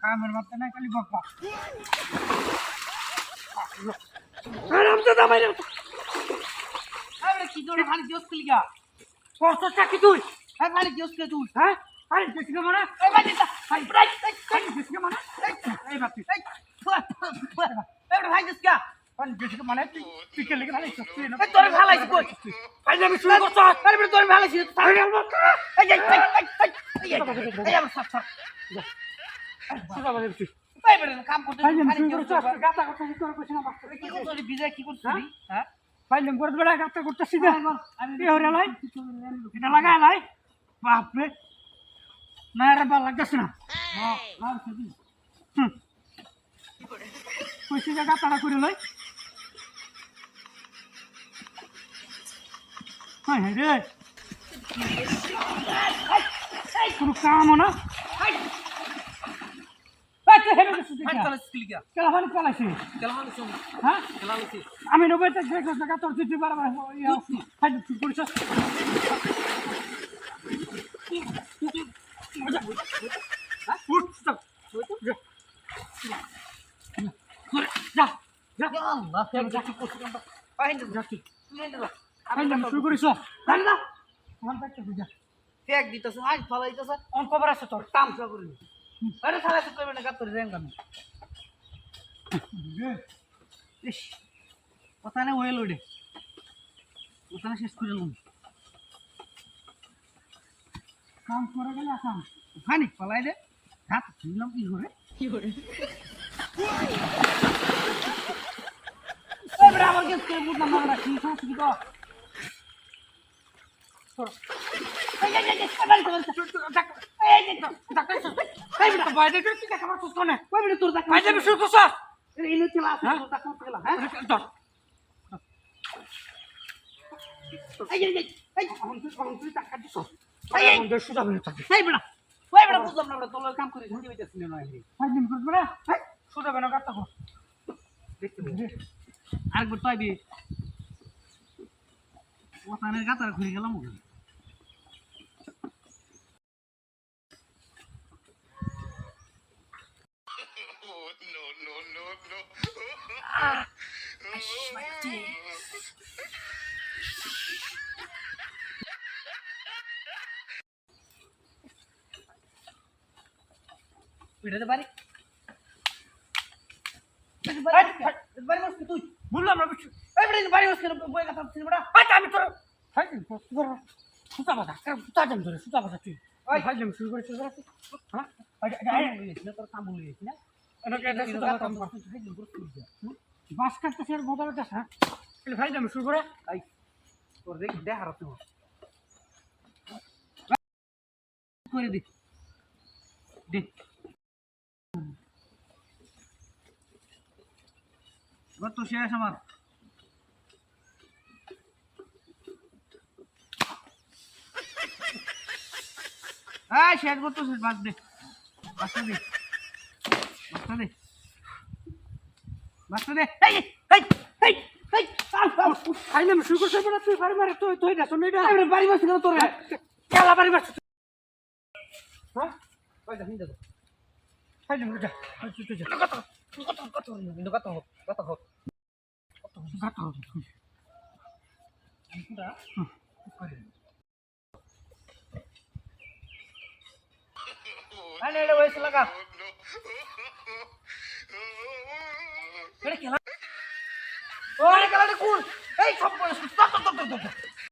কামের মাথা না খালি বকা আরামদাদা মাইরা আরে কি জোরে খালি জোস কি লিগা কষ্ট চাকি তুই হ্যাঁ খালি জোস কে তুই হ্যাঁ আরে জোস কে মানে এই বাদি ভাই ব্রাই খালি জোস কে মানে এই বাতি এই ভাই জোস কে মানে তুই তুই কে লিগা খালি জোস কে না তোরে ভালাইছি কই ভাই আমি শুরু করছ আরে তোরে ভালাইছি তাই গেল এই এই এই এই আমার সাপ সাপ এই বেরে কাম করতে খালি জোস গাতা করতে তোর কইছ না কি করছিস বিজয় কি করছিস হ্যাঁ পাইলাম করে বেড়া গাতা করতেছি দে কি হরে লাই এটা লাগায় লাই বাপরে না রে লাগতেছে না কইছি যে করে লই হাই রে। কোনো কাম না। হ্যাঁ? আমি নব্বইটা দেখো টাকা তোর চিঠি বারবার করিস। শুরু করিস ফেক দিতেছ আজ ফলাইতেছ খবর আছে তোর। কাম সব করলি আরে সালা সব করবে না কাতর রেন কাম ইস কথা না ওয়েল ওডে কথা না শেষ করে লম। কাম করে গেলে আসাম খানি ফলাই দে। হাত ছিলাম কি করে? এবারে আমার কেস করে বুঝলাম না কি সমস্যা কাম করে ঘুরে হইতেছিল না সুদা বেনা কাটতে আরেকবার তাই ওখানের গাতার ঘুরে গেলাম ওখানে পিঠাতে পারি বাড়ি বসবি তুই বললাম না কিছু বাড়ি বসবি বই কথা আচ্ছা আমি তোর সুতা সুতা জাম ধরে সুতা বাজা তুই। ফাইভ দিন শুরু করেছিস হ্যাঁ? তোর কাম বলে গেছি না? বাস মজা লাগতেছে হ্যাঁ? ফাইভ দিন শুরু করে। তোর দেখ দেখার তো করে দে। দে। তো শেষ আমার। হ্যাঁ শেষ করতো শেষ বাদ দে। বাচ্চা দে বাচ্চা দে। বাচ্চা দে। এই এই এই এই ফাইভ দিন শুরু করছে বেটা তুই বাড়ি মারে তুই তুই না তুই এটা এবারে বাড়ি বসে কেন তোর। কেলা বাড়ি মারছিস হ্যাঁ? ওই দেখুন দেখো ফাইভ দিন যা তুই তুই যা। কত কত কত কিন্তু কত হোক কত হোক। গাতা হবে আরে এটা ওই লাগা এটা খেলা ওরে